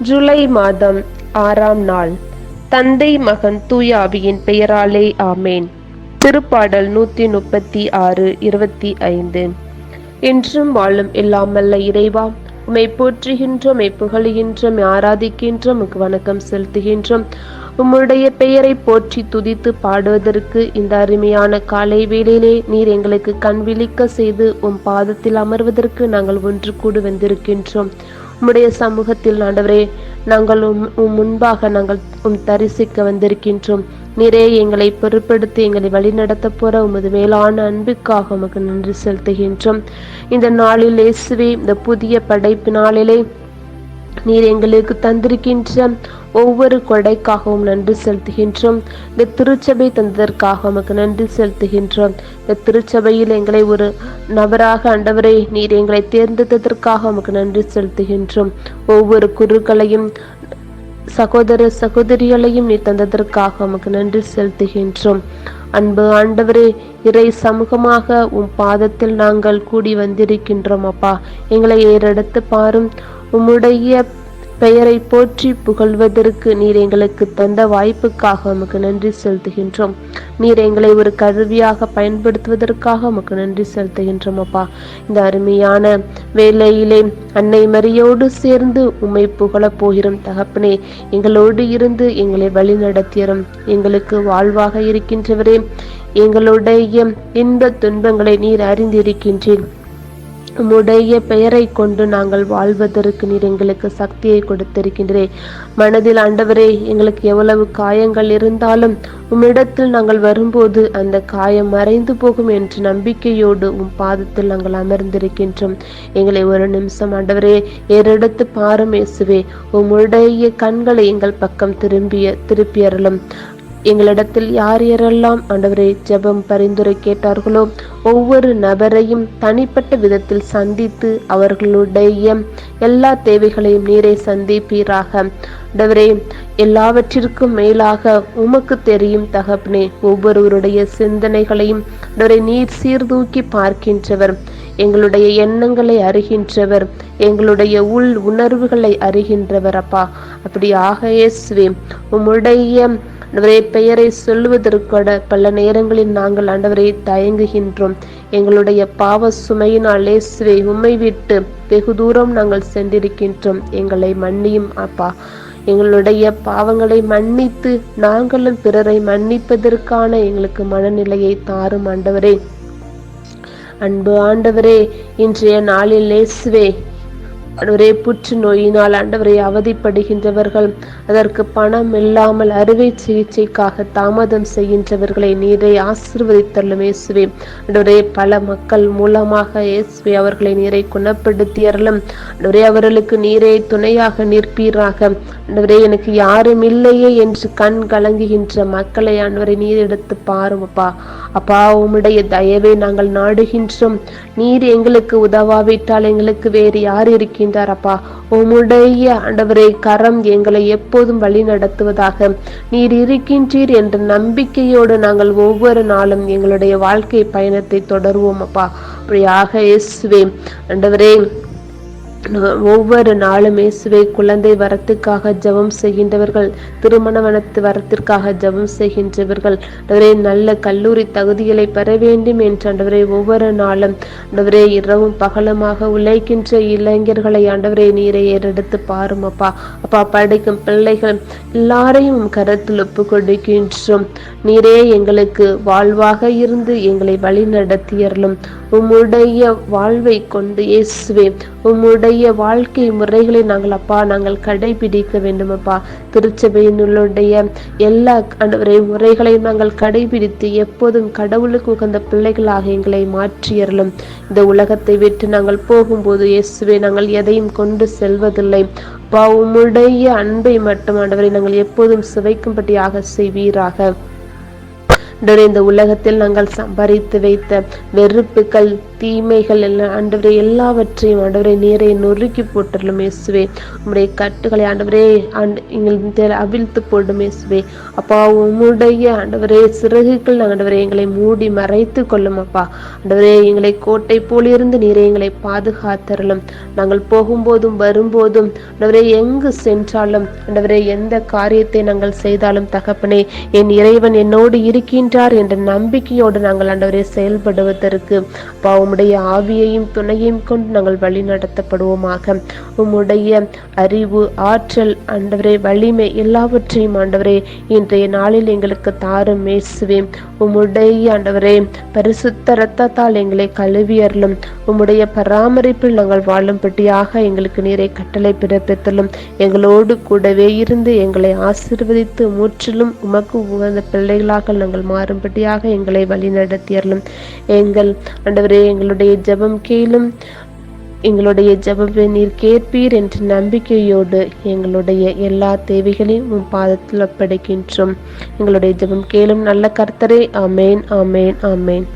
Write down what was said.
ஜூலை மாதம் ஆறாம் நாள். தந்தை மகன் தூயாவியின் பெயராலே ஆமேன். திருப்பாடல் நூத்தி முப்பத்தி ஆறு இருபத்தி ஐந்து. என்றும் வாழும் இல்லாமல்ல இறைவா உமை போற்றுகின்றோம் புகழுகின்றோம் ஆராதிக்கின்றோம் உமக்கு வணக்கம் செலுத்துகின்றோம். உம்முடைய பெயரை போற்றி துதித்து பாடுவதற்கு இந்த அருமையான காலை வேளையிலே நீர் எங்களுக்கு கண் விழிக்க செய்து உம் பாதத்தில் அமர்வதற்கு நாங்கள் ஒன்று கூடு வந்திருக்கின்றோம். உம்முடைய சமூகத்தில் ஆண்டவரே நாங்கள் உம் உம் முன்பாக நாங்கள் உம் தரிசிக்க வந்திருக்கின்றோம். நிறைய எங்களை பொருட்படுத்தி எங்களை வழிநடத்த போற உமது மேலான அன்புக்காக உமக்கு நன்றி செலுத்துகின்றோம். இந்த நாளில் இயேசுவே இந்த புதிய படைப்பு நாளிலே நீர் எங்களுக்கு தந்திருக்கின்ற ஒவ்வொரு கொடைக்காகவும் நன்றி செலுத்துகின்றோம். இந்த திருச்சபை தந்ததற்காக உமக்கு நன்றி செலுத்துகின்றோம். இந்த திருச்சபையில் எங்களை ஒரு நபராக ஆண்டவரை நீர் எங்களை தேர்ந்தெடுத்ததற்காக உமக்கு நன்றி செலுத்துகின்றோம். ஒவ்வொரு குருக்களையும் சகோதர சகோதரிகளையும் நீ தந்ததற்காக உமக்கு நன்றி செலுத்துகின்றோம். அன்பு ஆண்டவரே இறை சமூகமாக உம் பாதத்தில் நாங்கள் கூடி வந்திருக்கின்றோம் அப்பா. எங்களை ஏறெடுத்து பாரும். உம்முடைய பெயரை போற்றி புகழ்வதற்கு நீர் எங்களுக்கு தந்த வாய்ப்புக்காக உமக்கு நன்றி செலுத்துகின்றோம். நீர் எங்களை ஒரு கருவியாக பயன்படுத்துவதற்காக உமக்கு நன்றி செலுத்துகின்றோம் அப்பா. இந்த அருமையான வேலையிலே அன்னை மரியோடு சேர்ந்து உம்மை புகழப் போகிறோம் தகப்பனே. எங்களோடு இருந்து எங்களை வழி நடத்தியரும் எங்களுக்கு வாழ்வாக இருக்கின்றவரே. எங்களுடைய இன்ப துன்பங்களை நீர் அறிந்திருக்கின்றேன் உம்முடைய பெயரை கொண்டு நாங்கள் வாழ்வதற்கு நீர் எங்களுக்கு சக்தியை கொடுத்திருக்கின்றேன் மனதில் ஆண்டவரே எங்களுக்கு எவ்வளவு காயங்கள் இருந்தாலும் உம்மிடத்தில் நாங்கள் வரும்போது அந்த காயம் மறைந்து போகும் என்ற நம்பிக்கையோடு உம் பாதத்தில் நாங்கள் அமர்ந்திருக்கின்றோம். எங்களை ஒரு நிமிஷம் ஆண்டவரே ஏறெடுத்து பாரும் இயேசுவே. உம்முடைய கண்களை எங்கள் பக்கம் திரும்பிய திருப்பியறலும் எங்களிடத்தில் யார் யாரெல்லாம் ஆண்டவரே ஜெபம் பரிந்துரை கேட்டார்களோ ஒவ்வொரு நபரையும் தனிப்பட்ட விதத்தில் சந்தித்து அவர்களுடைய எல்லா தேவைகளையும் நீரை சந்திப்பீராக. ஆண்டவரே எல்லாவற்றிற்கும் மேலாக உமக்கு தெரியும் தகப்பனே ஒவ்வொருவருடைய சிந்தனைகளையும் ஆண்டவரை நீர் சீர்தூக்கி பார்க்கின்றவர். எங்களுடைய எண்ணங்களை அறிகின்றவர். எங்களுடைய உள் உணர்வுகளை அறிகின்றவர் அப்பா. அப்படியாக இயேசுவே உம்முடைய ஆண்டவரே பெயரை சொல்லுவதற்கூட பல நேரங்களில் நாங்கள் ஆண்டவரை தயங்குகின்றோம். எங்களுடைய பாவ சுமையினால் இயேசுவே உம்மை விட்டு வெகு தூரம் நாங்கள் சென்றிருக்கின்றோம். எங்களை மன்னியும் அப்பா. எங்களுடைய பாவங்களை மன்னித்து நாங்களும் பிறரை மன்னிப்பதற்கான எங்களுக்கு மனநிலையை தாரும் ஆண்டவரே. அன்பு ஆண்டவரே இன்றைய நாளில் இயேசுவே ஆண்டவரே புற்றுநோயினால் ஆண்டவரை அவதிப்படுகின்றவர்கள் அதற்கு பணம் இல்லாமல் அறுவை சிகிச்சைக்காக தாமதம் செய்கின்றவர்களை நீரை ஆசிர்வதித்தள்ளும் இயேசுவே. ஆண்டவரே பல மக்கள் மூலமாக இயேசுவே அவர்களை நீரை குணப்படுத்தி அருளும் ஆண்டவரே அவர்களுக்கு நீரை துணையாக நிற்பீராக. ஆண்டவரே எனக்கு யாரும் இல்லையே என்று கண் கலங்குகின்ற மக்களை ஆண்டவரை நீர் எடுத்து பாரும் அப்பா உம்முடைய தயவை நாங்கள் நாடுகின்றோம். நீர் எங்களுக்கு உதவாவிட்டால் எங்களுக்கு வேறு யார் இருக்கின்றார் அப்பா? உம்முடைய ஆண்டவரை கரம் எங்களை எப்போதும் வழி நடத்துவதாக. நீர் இருக்கின்றீர் என்ற நம்பிக்கையோடு நாங்கள் ஒவ்வொரு நாளும் எங்களுடைய வாழ்க்கை பயணத்தை தொடருவோம் அப்பா. அப்படியாக இயேசுவே ஆண்டவரே ஒவ்வொரு நாளும் இயேசுவை குழந்தை வரத்துக்காக ஜெபம் செய்கின்றவர்கள் திருமண வனத்து வரத்திற்காக ஜெபம் செய்கின்றவர்கள். ஆண்டவரே நல்ல கல்லூரி தகுதிகளை பெற வேண்டும் என்று ஆண்டவரே ஒவ்வொரு நாளும் ஆண்டவரே இரவும் பகலுமாக உழைக்கின்ற இளைஞர்களை ஆண்டவரே நீரை ஏறெடுத்து பாரும் அப்பா அப்பா படிக்கும் பிள்ளைகள் எல்லாரையும் கருத்தில் ஒப்பு கொடுக்கின்றோம். நீரே எங்களுக்கு வாழ்வாக இருந்து எங்களை வழி நடத்தியறலும் உம்முடைய வாழ்வை கொண்டு இயேசுவே உம்முடைய வாழ்க்கை முறைகளை நாங்கள் அப்பா நாங்கள் கடைபிடிக்க வேண்டும் அப்பா. திருச்சபையினுடைய எல்லா ஆண்டவரே முறைகளையும் நாங்கள் கடைபிடித்து எப்போதும் கடவுளுக்கு உகந்த பிள்ளைகளாக எங்களை மாற்றியறலும் இந்த உலகத்தை விட்டு நாங்கள் போகும்போது இயேசுவே நாங்கள் எதையும் கொண்டு செல்வதில்லை. அப்பா உம்முடைய அன்பை மட்டும் ஆண்டவரை நாங்கள் எப்போதும் சுவைக்கும்படியாக செய்வீராக. இந்த உலகத்தில் நாங்கள் சம்பாதித்து வைத்த வெறுப்புகள் தீமைகள் எல்லாம் ஆண்டவரே எல்லாவற்றையும் ஆண்டவரே நீரை நொறுக்கி போட்டுடலும் இயேசுவே. உம்முடைய கட்டுகளை ஆண்டவரே ஆண்டு எங்கள் அவிழ்த்து போடும் இயேசுவே. அப்பா உம்முடைய ஆண்டவரே சிறகுகள் ஆண்டவரே எங்களை மூடி மறைத்து கொள்ளும் அப்பா. ஆண்டவரே எங்களை கோட்டை போலிருந்து நீரை எங்களை பாதுகாத்தரலும். நாங்கள் போகும்போதும் வரும்போதும் ஆண்டவரே எங்கு சென்றாலும் ஆண்டவரே எந்த காரியத்தை நாங்கள் செய்தாலும் தகப்பனே என் இறைவன் என்னோடு இருக்கின்றார் என்ற நம்பிக்கையோடு நாங்கள் ஆண்டவரே செயல்படுவதற்கு. அப்பா உம்முடைய ஆவியையும் துணையையும் கொண்டு நாங்கள் வழி நடத்தப்படுவோமாக. உம்முடைய அறிவு ஆற்றல் ஆண்டவரே வலிமை எல்லாவற்றையும் ஆண்டவரே இன்றைய நாளில் எங்களுக்கு தாரும் மேசுவே உம்முடைய ஆண்டவரே பரிசுத்த இரத்தத்தால் எங்களை கழுவியறலும் உம்முடைய பராமரிப்பில் நாங்கள் வாழும்படியாக எங்களுக்கு நீரை கட்டளை பிறப்பித்தலும். எங்களோடு கூடவே இருந்து எங்களை ஆசிர்வதித்து முற்றிலும் உமக்கு உகந்த பிள்ளைகளாக நாங்கள் மாறும்படியாக எங்களை வழி நடத்தியறலும் எங்கள் ஆண்டவரே எங்களுடைய ஜெபம் கேளும். எங்களுடைய ஜெபத்தை நீர் கேட்பீர் என்ற நம்பிக்கையோடு எங்களுடைய எல்லா தேவைகளையும் உன் பாதத்தில் ஒப்படைக்கின்றோம். எங்களுடைய ஜெபம் கேளும் நல்ல கர்த்தரே. ஆமேன் ஆமேன் ஆமேன்.